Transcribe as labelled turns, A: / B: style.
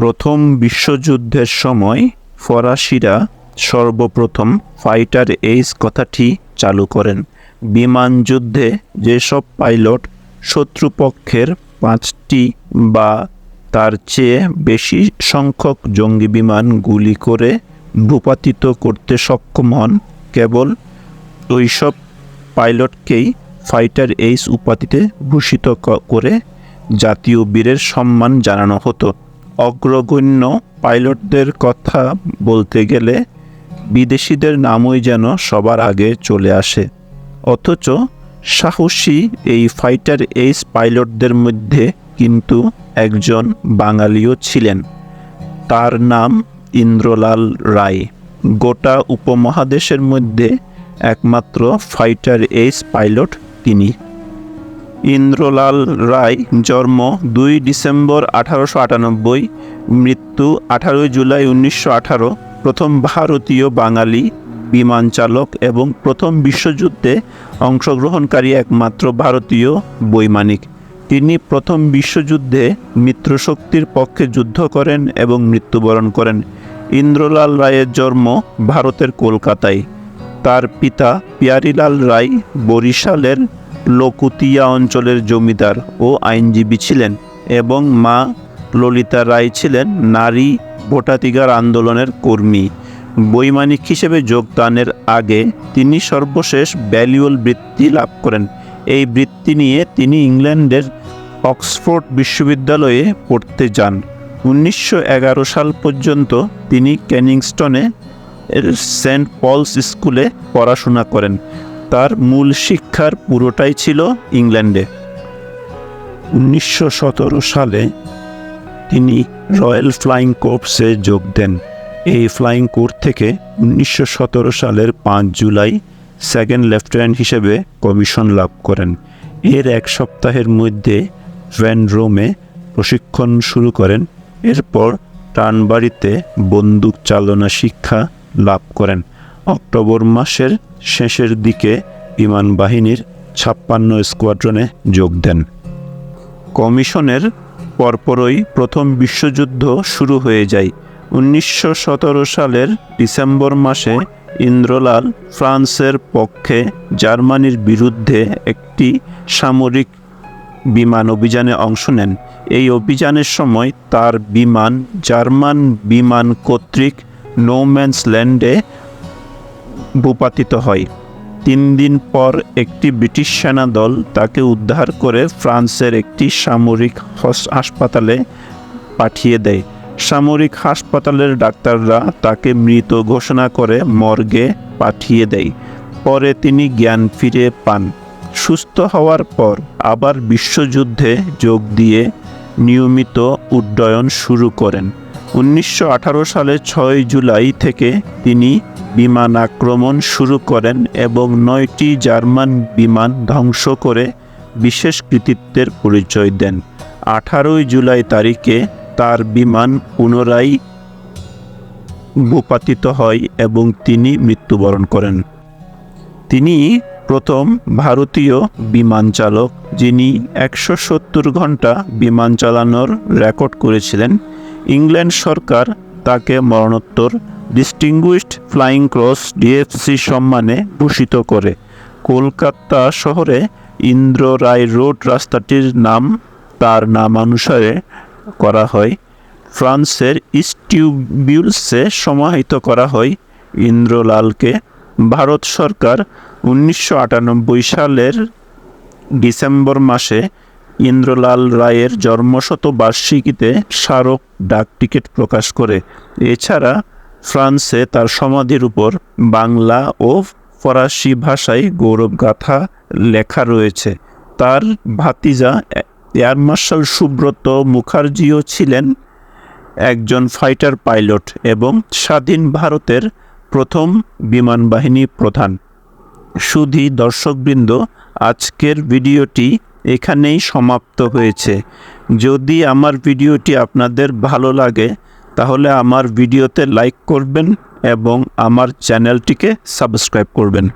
A: প্রথম বিশ্বযুদ্ধের সময় ফরাসিরা সর্বপ্রথম ফাইটার এইস কথাটি চালু করেন। বিমান যুদ্ধে যেসব পাইলট শত্রুপক্ষের পাঁচটি বা তার চেয়ে বেশি সংখ্যক জঙ্গি বিমান গুলি করে ভূপাতিত করতে সক্ষম হন, কেবল ওইসব পাইলটকেই ফাইটার এইস উপাধিতে ভূষিত করে জাতীয় বীরের সম্মান জানানো হতো। অগ্রগণ্য পাইলটদের কথা বলতে গেলে বিদেশিদের নামই যেন সবার আগে চলে আসে। অথচ সাহসী এই ফাইটার এইস পাইলটদের মধ্যে কিন্তু একজন বাঙালিও ছিলেন। তার নাম ইন্দ্রলাল রায়। গোটা উপমহাদেশের মধ্যে একমাত্র ফাইটার এইস পাইলট তিনি। ইন্দ্রলাল রায় জন্ম দুই ডিসেম্বর আঠারোশো আটানব্বই, মৃত্যু আঠারোই জুলাই উনিশশো আঠারো, প্রথম ভারতীয় বাঙালি বিমান চালক এবং প্রথম বিশ্বযুদ্ধে অংশগ্রহণকারী একমাত্র ভারতীয় বৈমানিক। তিনি প্রথম বিশ্বযুদ্ধে মিত্রশক্তির পক্ষে যুদ্ধ করেন এবং মৃত্যুবরণ করেন। ইন্দ্রলাল রায়ের জন্ম ভারতের কলকাতায়। তার পিতা পিয়ারিলাল রায় বরিশালের লোকুতিয়া অঞ্চলের জমিদার ও আইনজীবী ছিলেন এবং মা ললিতা রায় ছিলেন নারী ভোটাধিকার আন্দোলনের কর্মী। বৈমানিক হিসেবে যোগদানের আগে তিনি সর্বশেষ ব্যালিউল বৃত্তি লাভ করেন। এই বৃত্তি নিয়ে তিনি ইংল্যান্ডের অক্সফোর্ড বিশ্ববিদ্যালয়ে পড়তে যান। উনিশশো এগারো সাল পর্যন্ত তিনি ক্যানিংস্টনে সেন্ট পলস স্কুলে পড়াশোনা করেন। তার মূল শিক্ষার পুরোটাই ছিল ইংল্যান্ডে। উনিশশো সতেরো সালে তিনি রয়্যাল ফ্লাইং কোর্পসে যোগ দেন। এই ফ্লাইং কোর্ট থেকে উনিশশো সতেরো সালের পাঁচ জুলাই সেকেন্ড লেফটেন্যান্ট হিসেবে কমিশন লাভ করেন। এর এক সপ্তাহের মধ্যে ভ্যান রোমে প্রশিক্ষণ শুরু করেন। এরপর টানবাড়িতে বন্দুক চালনা শিক্ষা লাভ করেন। অক্টোবর মাসের শেষের দিকে বিমান বাহিনীর ছাপ্পান্ন স্কোয়াড্রনে যোগ দেন। কমিশনের পরপরই প্রথম বিশ্বযুদ্ধ শুরু হয়ে যায়। উনিশশো সতেরো সালের ডিসেম্বর মাসে ইন্দ্রলাল ফ্রান্সের পক্ষে জার্মানির বিরুদ্ধে একটি সামরিক বিমান অভিযানে অংশ নেন। এই অভিযানের সময় তার বিমান জার্মান বিমান কর্তৃক নোম্যান্স ল্যান্ডে ভূপাতিত হয়। তিন দিন পর একটি ব্রিটিশ সেনা দল তাকে উদ্ধার করে ফ্রান্সের একটি সামরিক হাসপাতালে পাঠিয়ে দেয়। সামরিক হাসপাতালের ডাক্তাররা তাকে মৃত ঘোষণা করে মর্গে পাঠিয়ে দেয়। পরে তিনি জ্ঞান ফিরে পান। সুস্থ হওয়ার পর আবার বিশ্বযুদ্ধে যোগ দিয়ে নিয়মিত উড্ডয়ন শুরু করেন। উনিশশো আঠারো সালে ছয় জুলাই থেকে তিনি বিমান আক্রমণ শুরু করেন এবং নয়টি জার্মান বিমান ধ্বংস করে বিশেষ কৃতিত্বের পরিচয় দেন। আঠারোই জুলাই তারিখে তার বিমান পুনরায় ভূপাতিত হয় এবং তিনি মৃত্যুবরণ করেন। তিনি প্রথম ভারতীয় বিমান চালক, যিনি একশো সত্তর ঘণ্টা বিমান চালানোর রেকর্ড করেছিলেন। ইংল্যান্ড সরকার তাকে মরণোত্তর ডিস্টিংগুইশড ফ্লাইং ক্রস ডিএফসি সম্মানে ভূষিত করে। কলকাতা শহরে ইন্দ্র রায় রোড রাস্তাটির নাম তার নামানুসারে করা হয়। ফ্রান্সের ইস্টিউবিউলসে সমাহিত করা হয় ইন্দ্রলালকে। ভারত সরকার উনিশশো আটানব্বই সালের ডিসেম্বর মাসে ইন্দ্রলাল রায়ের জন্মশত বার্ষিকীতে স্মারক ডাক টিকিট প্রকাশ করে। এছাড়া ফ্রান্সে তার সমাধির উপর বাংলা ও ফরাসি ভাষায় গৌরবগাথা লেখা রয়েছে। তার ভাতিজা এয়ার মার্শাল সুব্রত মুখার্জিও ছিলেন একজন ফাইটার পাইলট এবং স্বাধীন ভারতের প্রথম বিমান বাহিনী প্রধান। সুধী দর্শকবৃন্দ, আজকের ভিডিওটি এখানেই সমাপ্ত হয়েছে। যদি আমার ভিডিওটি আপনাদের ভালো লাগে, তাহলে আমার ভিডিওতে লাইক করবেন এবং আমার চ্যানেলটিকে সাবস্ক্রাইব করবেন।